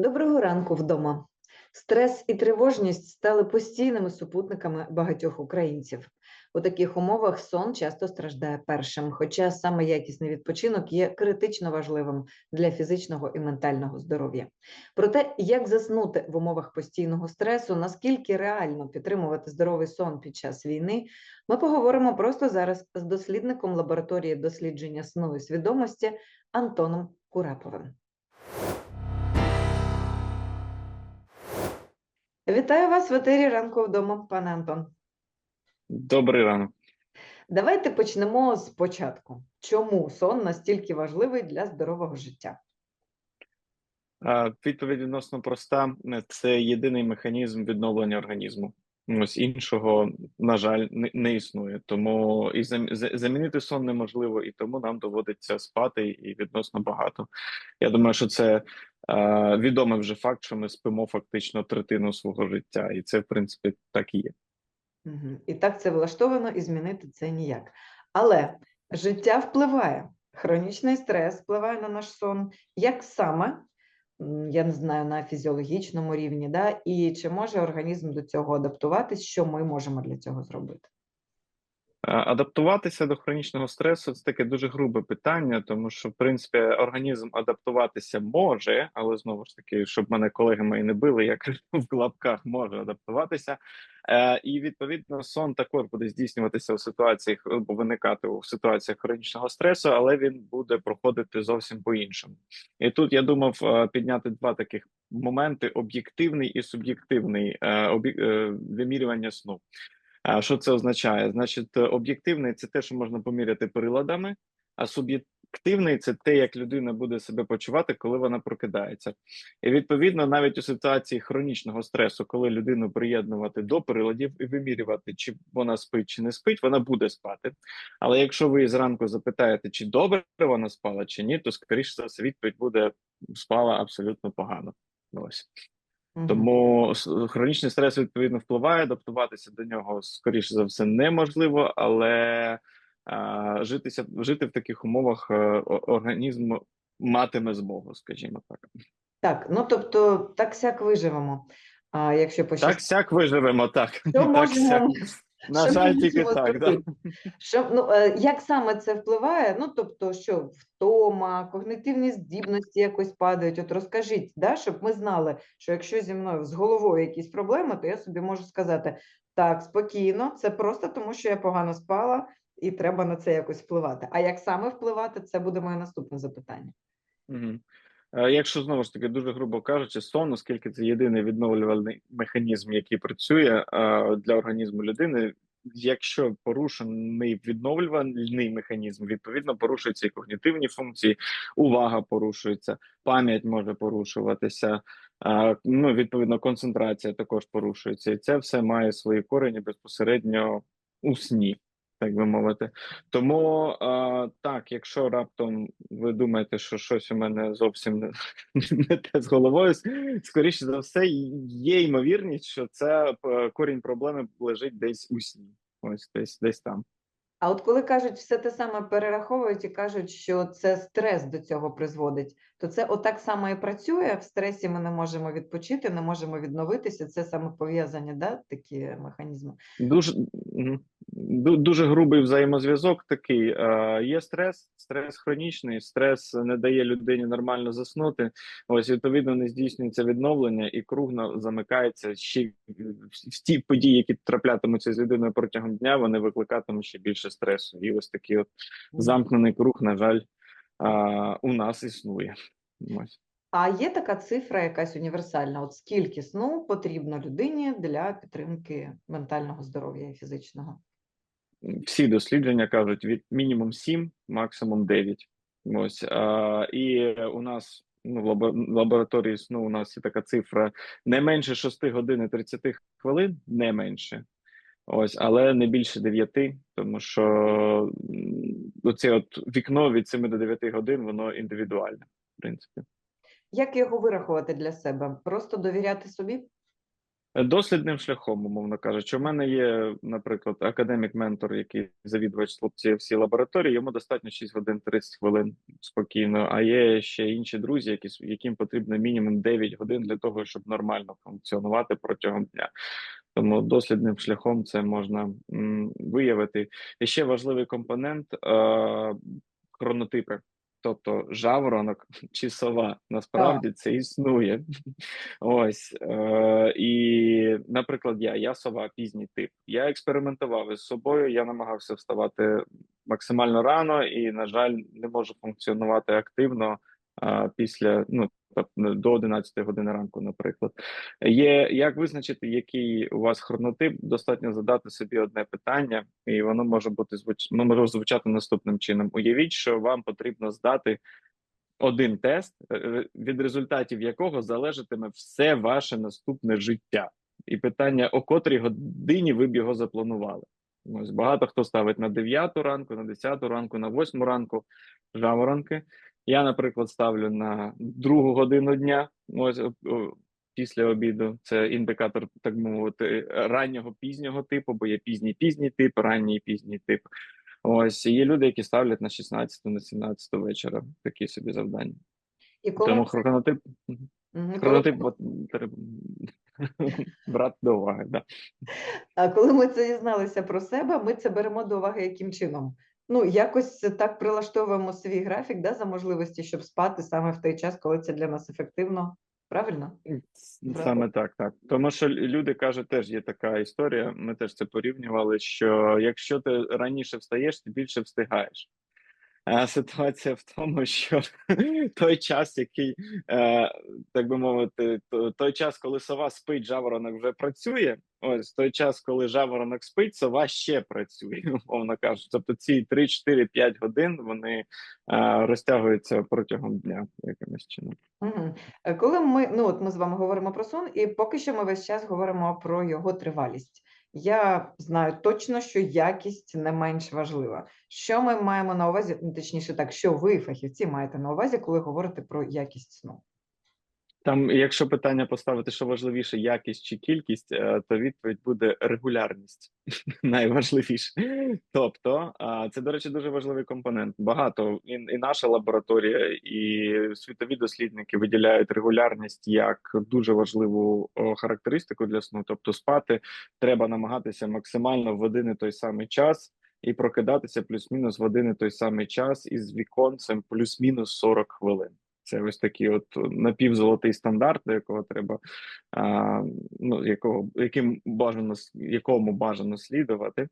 Доброго ранку вдома. Стрес і тривожність стали постійними супутниками багатьох українців. У таких умовах сон часто страждає першим, хоча саме якісний відпочинок є критично важливим для фізичного і ментального здоров'я. Про те, як заснути в умовах постійного стресу, наскільки реально підтримувати здоровий сон під час війни, ми поговоримо просто зараз з дослідником лабораторії дослідження сну і свідомості Антоном Кураповим. Вітаю вас в етері ранку вдома, пане Антон. Добрий ранок. Давайте почнемо з початку. Чому сон настільки важливий для здорового життя? Відповідь відносно проста: це єдиний механізм відновлення організму. Ось іншого, на жаль, не, не існує. Тому і зам- замінити сон неможливо, і тому нам доводиться спати і відносно багато. Я думаю, що це е, відомий вже факт, що ми спимо фактично третину свого життя, і це в принципі так і є. Мгм. І так це влаштовано, і змінити це ніяк. Але життя впливає. Хронічний стрес впливає на наш сон. Як саме? Я не знаю, на фізіологічному рівні, да? і чи може організм до цього адаптуватись, що ми можемо для цього зробити? Е, Адаптуватися до хронічного стресу це таке дуже грубе питання, тому що в принципі організм адаптуватися може, але знову ж таки, щоб мене колеги мої не били, як в лапках може адаптуватися. Е, і відповідно сон також буде здійснюватися у ситуаціях або виникати у ситуаціях хронічного стресу, але він буде проходити зовсім по-іншому. І тут я думав е, підняти два таких моменти: об'єктивний і суб'єктивний е, е, вимірювання сну. А що це означає? Значить, е, об'єктивний це те, що можна поміряти приладами, а суб'єктивний це те, як людина буде себе почувати, коли вона прокидається. І відповідно, навіть у ситуації хронічного стресу, коли людину приєднувати до приладів і вимірювати, чи вона спить, чи не спить, вона буде спати. Але якщо ви зранку запитаєте, чи добре вона спала, чи ні, то скоріше за все відповідь буде спала абсолютно погано. Ось. Тому хронічний стрес відповідно впливає, адаптуватися до нього скоріше за все неможливо, але а, житися жити в таких умовах е, організм матиме змогу, скажімо так. Так, ну тобто, так сяк виживемо. А якщо Так сяк виживемо, так. Що так можемо- сяк. На жаль, тільки так. Да. Що, ну, е, як саме це впливає? Ну, тобто, що втома, когнитивні здібності якось падають. От розкажіть, да, щоб ми знали, що якщо зі мною з головою якісь проблеми, то я собі можу сказати: так, спокійно, це просто тому, що я погано спала, і треба на це якось впливати. А як саме впливати, це буде моє наступне запитання. Мгм. Е, Якщо знову ж таки дуже грубо кажучи, сон, оскільки це єдиний відновлювальний механізм, який працює е, для організму людини. Якщо порушений відновлювальний механізм, відповідно порушуються і когнітивні функції, увага порушується, пам'ять може порушуватися. е, Ну, відповідно, концентрація також порушується, і це все має свої корені безпосередньо у сні, так би мовити. Тому е, так, якщо раптом ви думаєте, що щось у мене зовсім не, не те з головою, скоріше за все, є ймовірність, що це корінь проблеми лежить десь у сні. Ось десь десь там. А от коли кажуть, все те саме перераховують і кажуть, що це стрес до цього призводить, то це отак само і працює. В стресі ми не можемо відпочити, не можемо відновитися. Це саме пов'язані, да, такі механізми. Дуже дуже грубий взаємозв'язок такий. Е, є стрес, стрес хронічний, стрес не дає людині нормально заснути. Ось відповідно не здійснюється відновлення, і круг на- замикається ще в- ті події, які траплятимуться з людиною протягом дня, вони викликатимуть ще більше стресу. І ось такий от замкнений круг, на жаль, а, у нас існує. Ось. А є така цифра, якась універсальна. От скільки сну потрібно людині для підтримки ментального здоров'я і фізичного? Всі дослідження кажуть від мінімум 7, максимум 9. Ось а, і у нас ну, в лабо- лабораторії сну у нас є така цифра не менше 6 годин і 30 хвилин, не менше. Ось, але не більше 9, тому що оце от вікно від 7 до 9 годин, воно індивідуальне, в принципі. Як його вирахувати для себе? Просто довіряти собі? Дослідним шляхом, умовно кажучи, у мене є, наприклад, академік-ментор, який завідувач цієї всі лабораторії, йому достатньо 6 годин 30 хвилин спокійно. А є ще інші друзі, які, яким потрібно мінімум 9 годин для того, щоб нормально функціонувати протягом дня. Тому дослідним шляхом це можна м, виявити. І ще важливий компонент е, хронотипи. Тобто жаворонок чи сова насправді це існує. Ось е, і, наприклад, я я сова, пізній тип. Я експериментував із собою. Я намагався вставати максимально рано, і, на жаль, не можу функціонувати активно після ну до 11 години ранку. Наприклад, є як визначити, який у вас хронотип, достатньо задати собі одне питання, і воно може бути звуч... ну, може звучати наступним чином. Уявіть, що вам потрібно здати один тест, е, від результатів якого залежатиме все ваше наступне життя, і питання, о котрій годині ви б його запланували. Ось багато хто ставить на 9 ранку, на 10 ранку, на 8 ранку жаворонки. Я, наприклад, ставлю на другу годину дня. Ось після обіду. Це індикатор, так мовити, раннього пізнього типу, бо є пізній пізній тип, ранній пізній тип. Ось є люди, які ставлять на 16, на 17 вечора такі собі завдання. І коли Тому це- хронотип, коли- от, треба брати до уваги. Да. А коли ми це дізналися про себе, ми це беремо до уваги яким чином? Ну, якось так прилаштовуємо свій графік да, за можливості, щоб спати саме в той час, коли це для нас ефективно. Правильно? Саме так, так. Тому що люди кажуть, теж є така історія. Ми теж це порівнювали. Що якщо ти раніше встаєш, ти більше встигаєш. А ситуація в тому, що той час, який, е, так би мовити, то- той час, коли сова спить, жаворонок вже працює. Ось той час, коли жаворонок спить, сова ще працює, умовно кажучи. Тобто ці 3, 4, 5 годин вони е, розтягуються протягом дня якимось чином. Угу. Коли ми, ну от ми з вами говоримо про сон, і поки що ми весь час говоримо про його тривалість. Я знаю точно, що якість не менш важлива. Що ми маємо на увазі, точніше так, що ви, фахівці, маєте на увазі, коли говорите про якість сну? Там, якщо питання поставити, що важливіше, якість чи кількість, е, то відповідь буде регулярність найважливіше. Тобто, це, до речі, дуже важливий компонент. Багато і, і наша лабораторія, і світові дослідники виділяють регулярність як дуже важливу характеристику для сну. Тобто, спати треба намагатися максимально в один і той самий час. І прокидатися плюс-мінус в один і той самий час із віконцем плюс-мінус 40 хвилин. Це ось такий от напівзолотий стандарт, до якого треба а, ну якого яким бажано якому бажано слідувати.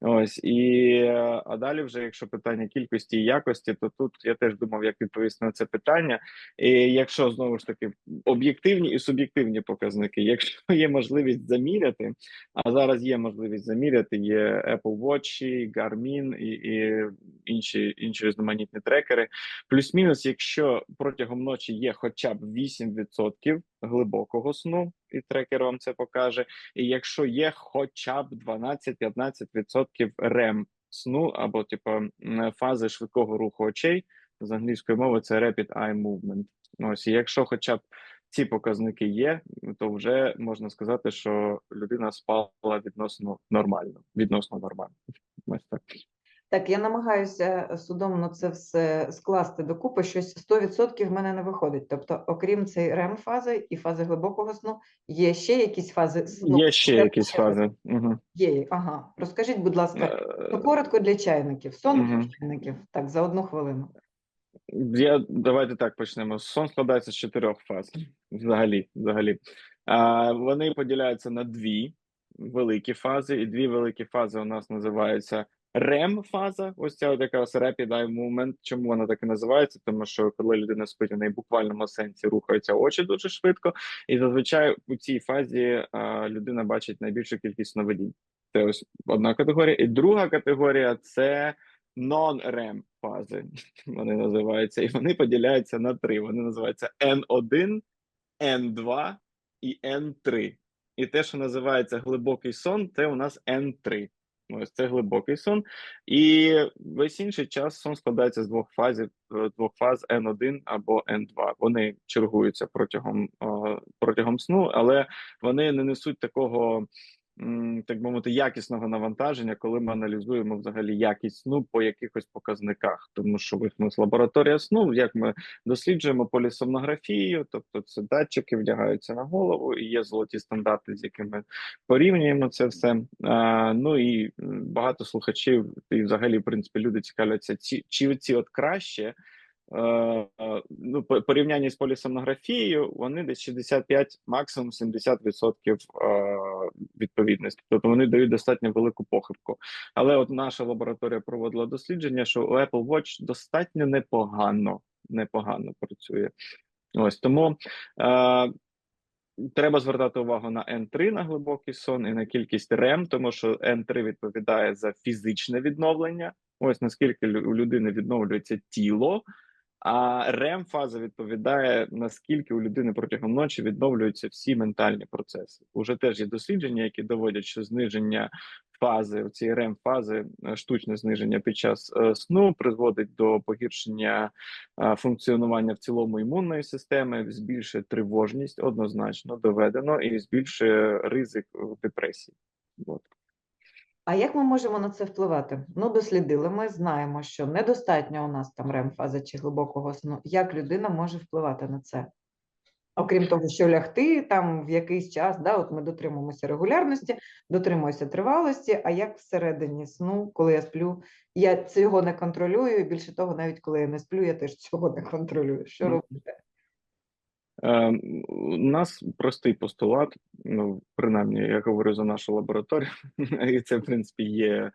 Ось і а далі, вже якщо питання кількості і якості, то тут я теж думав, як відповісти на це питання. І якщо знову ж таки об'єктивні і суб'єктивні показники, якщо є можливість заміряти, а зараз є можливість заміряти, є Apple Watch, Garmin і, і інші інші різноманітні трекери. Плюс-мінус, якщо протягом ночі є хоча б 8% глибокого сну, і трекер вам це покаже. І якщо є хоча б 12-15% REM сну, або типу фази швидкого руху очей з англійської мови, це Rapid Eye Movement. Ось і якщо хоча б ці показники є, то вже можна сказати, що людина спала відносно нормально. Відносно нормально. Ось так. Так, я намагаюся судомно це все скласти докупи. Щось 100% в мене не виходить. Тобто, окрім цієї рем-фази і фази глибокого сну, є ще якісь фази сну. Є ще Це якісь фази. Угу. Є. Ага. Розкажіть, будь ласка, Е, ну, коротко для чайників. Сон Мгм. для чайників. Так, за одну хвилину. Я давайте так почнемо. Сон складається з чотирьох фаз. Взагалі, взагалі. А, вони поділяються на дві великі фази, і дві великі фази у нас називаються REM фаза. Ось ця от якраз Rapid Eye Movement. Чому вона так і називається? Тому що коли людина спить, у неї в буквальному сенсі рухаються очі дуже швидко, і зазвичай у цій фазі а, людина бачить найбільшу кількість сновидінь. Це ось одна категорія. І друга категорія це non-REM фази. Вони називаються, і вони поділяються на три. Вони називаються N1, N2 і N3. І те, що називається глибокий сон, це у нас N3. Ось це глибокий сон, і весь інший час сон складається з двох фазів, е, двох фаз N1 або N2. Вони чергуються протягом е, протягом сну, але вони не несуть такого, так би мовити, якісного навантаження, коли ми аналізуємо взагалі якість сну по якихось показниках. Тому що ось нас лабораторія сну, як ми досліджуємо полісомнографію, тобто це датчики вдягаються на голову, і є золоті стандарти, з якими порівнюємо це все. А, ну і багато слухачів, і взагалі, в принципі, люди цікавляться, ці чи ці от краще. Е, е, Ну, порівнянні з полісомнографією, вони десь 65, максимум 70% е, відповідності. Тобто вони дають достатньо велику похибку. Але от наша лабораторія проводила дослідження, що у Apple Watch достатньо непогано, непогано працює. Ось тому е, треба звертати увагу на N3 на глибокий сон і на кількість REM, тому що N3 відповідає за фізичне відновлення. Ось наскільки у людини відновлюється тіло. А REM фаза відповідає наскільки у людини протягом ночі відновлюються всі ментальні процеси. Уже теж є дослідження, які доводять, що зниження фази цієї REM фази, е, штучне зниження під час е, сну призводить до погіршення е, функціонування в цілому імунної системи, збільшує тривожність, однозначно доведено, і збільшує ризик депресії. От. А як ми можемо на це впливати? Ну, дослідили, ми знаємо, що недостатньо у нас там рем-фази чи глибокого сну. Як людина може впливати на це? Окрім того, що лягти там в якийсь час, да, от ми дотримуємося регулярності, дотримуємося тривалості, а як всередині сну, коли я сплю, я цього не контролюю, і більше того, навіть коли я не сплю, я теж цього не контролюю. Що робити? Е, у нас простий постулат, ну принаймні, я говорю за нашу лабораторію, і це в принципі є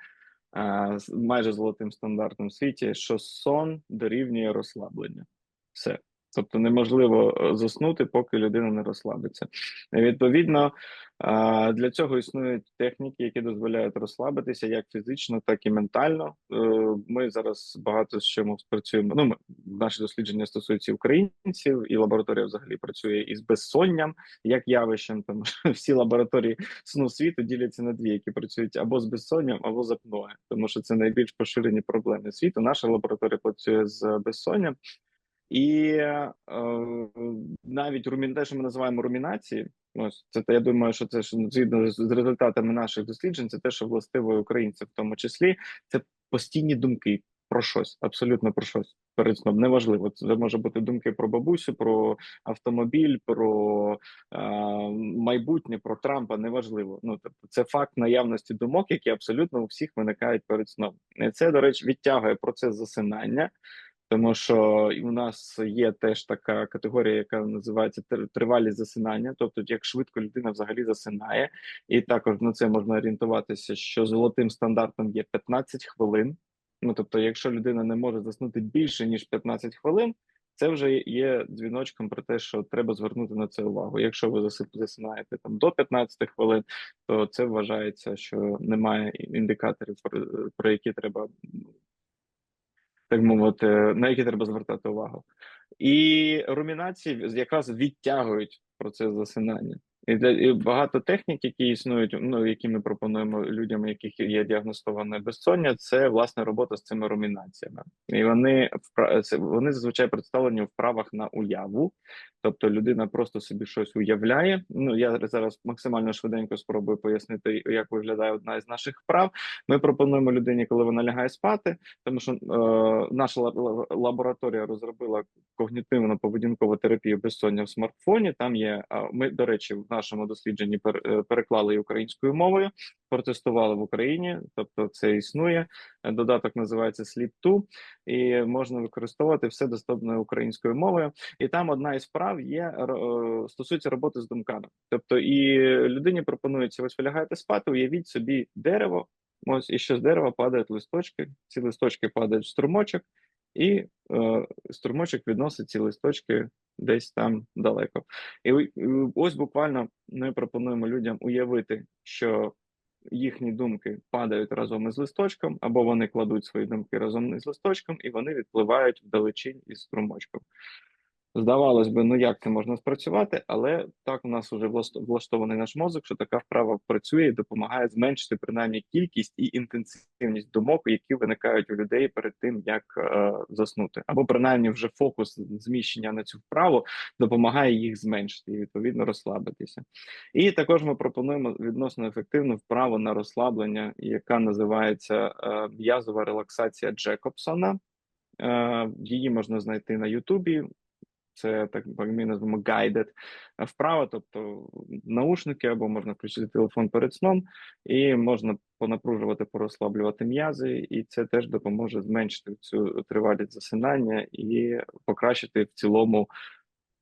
е, майже золотим стандартом в світі, що сон дорівнює розслаблення. Все. Тобто неможливо е, заснути, поки людина не розслабиться. Відповідно, для цього існують техніки, які дозволяють розслабитися як фізично, так і ментально. Е, Ми зараз багато з чим працюємо. Ну, наші дослідження стосуються українців, і лабораторія взагалі працює із безсонням як явищем. Тому що всі лабораторії сну світу діляться на дві, які працюють або з безсонням, або з апноe, тому що це найбільш поширені проблеми світу. Наша лабораторія працює з безсонням. І е, навіть румін, те, що ми називаємо румінації, ось це я думаю, що це ж згідно з результатами наших досліджень, це те, що властиво українцям, в тому числі, це постійні думки про щось, абсолютно про щось перед сном. Неважливо. Це може бути думки про бабусю, про автомобіль, про е, майбутнє, про Трампа. Неважливо. Ну тобто, це факт наявності думок, які абсолютно у всіх виникають перед сном. Це, до речі, відтягує процес засинання. Тому що у нас є теж така категорія, яка називається тр- тривалість засинання, тобто як швидко людина взагалі засинає, і також на це можна орієнтуватися, що золотим стандартом є 15 хвилин. Ну тобто, якщо людина не може заснути більше ніж 15 хвилин, це вже є дзвіночком про те, що треба звернути на це увагу. Якщо ви засинаєте там до 15 хвилин, то це вважається, що немає індикаторів, про які треба так мовити, на які треба звертати увагу. І румінації якраз відтягують процес засинання. І, багато технік, які існують, ну які ми пропонуємо людям, яких є діагностоване безсоння, це власне робота з цими румінаціями. І вони вони зазвичай представлені в вправах на уяву, тобто людина просто собі щось уявляє. Ну я зараз максимально швиденько спробую пояснити, як виглядає одна із наших вправ. Ми пропонуємо людині, коли вона лягає спати, тому що е, наша ла- ла- лабораторія розробила когнітивно-поведінкову терапію безсоння в смартфоні. Там є ми, до речі, в нашому дослідженні е, переклали її українською мовою, протестували в Україні, тобто це існує. Додаток називається Sleep 2, і можна використовувати все доступною українською мовою. І там одна із справ є е, стосується роботи з думками. Тобто, і людині пропонується: ось ви лягаєте спати, уявіть собі дерево. Ось і що з дерева падають листочки. Ці листочки падають в струмочок, і е, струмочок відносить ці листочки десь там далеко. І ось буквально ми пропонуємо людям уявити, що їхні думки падають разом із листочком, або вони кладуть свої думки разом із листочком, і вони відпливають вдалечінь із струмочком. Здавалось би, ну як це можна спрацювати, але так у нас вже влаштований наш мозок, що така вправа працює і допомагає зменшити принаймні кількість і інтенсивність думок, які виникають у людей перед тим, як е, заснути, або принаймні вже фокус зміщення на цю вправу допомагає їх зменшити і відповідно розслабитися. І також ми пропонуємо відносно ефективну вправу на розслаблення, яка називається е, м'язова релаксація Джекобсона. Е, Її можна знайти на Ютубі. Це так ми назвемо guided вправа, тобто наушники, або можна включити телефон перед сном, і можна понапружувати, порозслаблювати м'язи, і це теж допоможе зменшити цю тривалість засинання і покращити в цілому.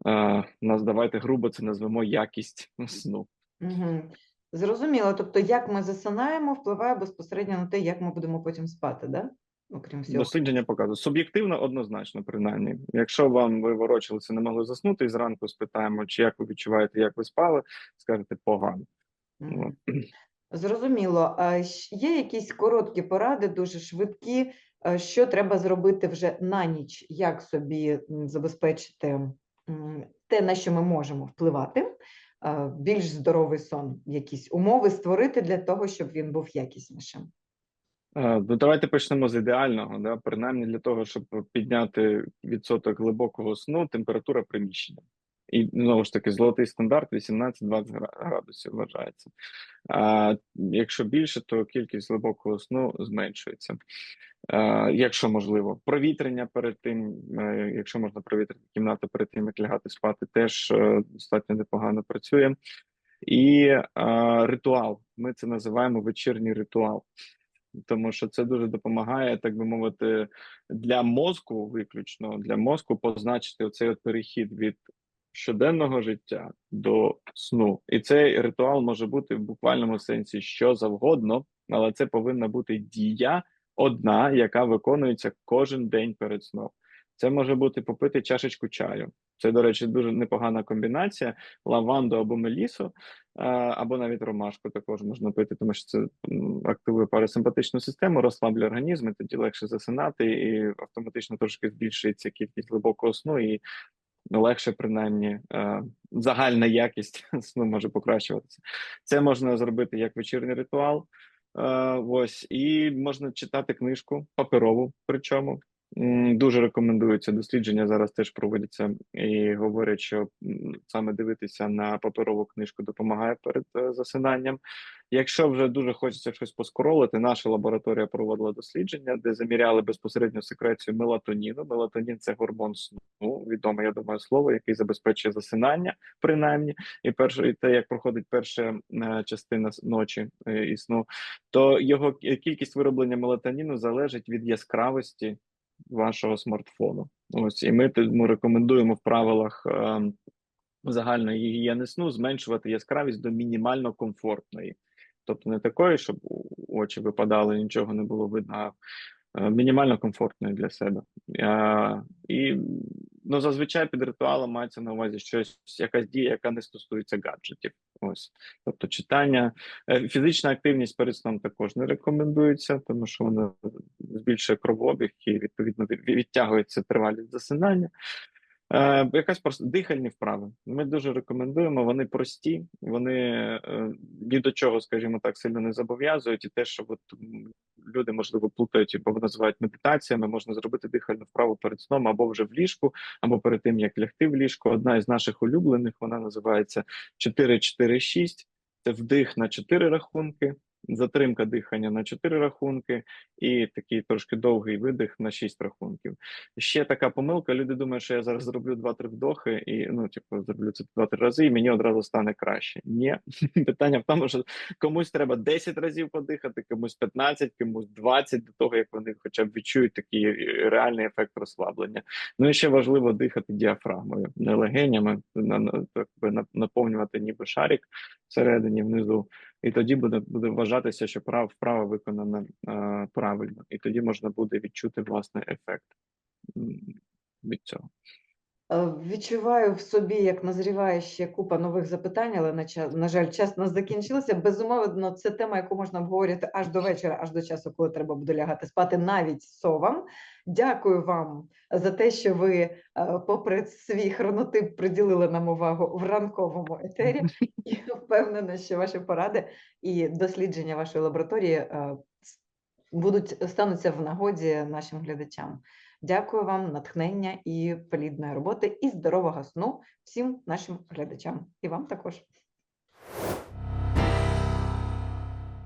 е, Нас давайте грубо це назвемо якість сну. Угу. Зрозуміло. Тобто, як ми засинаємо, впливає безпосередньо на те, як ми будемо потім спати, да? Окрім всього. Дослідження показує суб'єктивно, однозначно, принаймні. Якщо вам ви ворочалися, не могли заснути, і зранку спитаємо, чи як ви відчуваєте, як ви спали, скажете погано. Зрозуміло. А є якісь короткі поради, дуже швидкі, е, що треба зробити вже на ніч, як собі забезпечити те, на що ми можемо впливати, е, більш здоровий сон, якісь умови створити для того, щоб він був якіснішим. Е, Ну, давайте почнемо з ідеального. Да? Принаймні для того, щоб підняти відсоток глибокого сну, температура приміщення. І знову ж таки, золотий стандарт 18-20 градусів вважається. А якщо більше, то кількість глибокого сну зменшується. А, якщо можливо, провітрення перед тим, е, якщо можна провітрити кімнату перед тим, як лягати спати, теж е, достатньо непогано працює. І а, ритуал. Ми це називаємо вечірній ритуал тому що це дуже допомагає, так би мовити, для мозку, виключно для мозку, позначити оцей от перехід від щоденного життя до сну. І цей ритуал може бути в буквальному сенсі що завгодно, але це повинна бути дія одна, яка виконується кожен день перед сном. Це може бути попити чашечку чаю. Це, до речі, дуже непогана комбінація лаванду або мелісу, або навіть ромашку також можна пити, тому що це активує парасимпатичну систему, розслаблює організм, і тоді легше засинати, і автоматично трошки збільшується кількість глибокого сну, і легше, принаймні, е, загальна якість сну може покращуватися. Це можна зробити як вечірній ритуал. Е, ось, і можна читати книжку паперову, причому. Дуже рекомендується дослідження зараз теж проводяться і говорять, що саме дивитися на паперову книжку допомагає перед е, засинанням. Якщо вже дуже хочеться щось поскоролити, наша лабораторія проводила дослідження, де заміряли безпосередньо секрецію мелатоніну. Мелатонін це гормон сну, відоме, я думаю, слово, який забезпечує засинання, принаймні, і перше, і те, як проходить перша е, частина ночі е, і сну, то його кількість вироблення мелатоніну залежить від яскравості вашого смартфону. Ось і ми тому рекомендуємо в правилах е, загальної гігієни сну зменшувати яскравість до мінімально комфортної. Тобто не такої, щоб очі випадали, нічого не було видно, а мінімально комфортної для себе. Е, І ну, зазвичай під ритуалом мається на увазі щось, якась дія, яка не стосується гаджетів. Ось, тобто читання, Е, фізична активність перед сном також не рекомендується, тому що вона збільшує кровообіг і відповідно відтягується тривалість засинання. Е, якась просто дихальні вправи. Ми дуже рекомендуємо. Вони прості, вони е, ні до чого, скажімо так, сильно не зобов'язують. І те, що от люди можливо плутають бо називають медитаціями, можна зробити дихальну вправу перед сном або вже в ліжку, або перед тим як лягти в ліжку. Одна із наших улюблених вона називається 4-4-6. Це вдих на 4 рахунки, затримка дихання на 4 рахунки, і такий трошки довгий видих на 6 рахунків. Ще така помилка. Люди думають, що я зараз зроблю 2-3 вдохи, і ну, типу, зроблю це 2-3 рази, і мені одразу стане краще. Ні, питання в тому, що комусь треба 10 разів подихати, комусь 15, комусь 20, до того як вони хоча б відчують такий е, реальний ефект розслаблення. Ну і ще важливо дихати діафрагмою, не легенями, наповнювати ніби шарик всередині, внизу. І тоді буде буде вважатися, що прав вправа виконана е, правильно, і тоді можна буде відчути власне ефект від цього. Е, Відчуваю в собі, як назріває ще купа нових запитань, але на, ча- на жаль, час нас закінчився. Безумовно, це тема, яку можна обговорювати аж до вечора, аж до часу, коли треба буде лягати спати, навіть совам. Дякую вам за те, що ви, е, попри свій хронотип, приділили нам увагу в ранковому етері. І впевнена, що ваші поради і дослідження вашої лабораторії е, будуть стануться в нагоді нашим глядачам. Дякую вам, натхнення і плідної роботи, і здорового сну всім нашим глядачам, і вам також.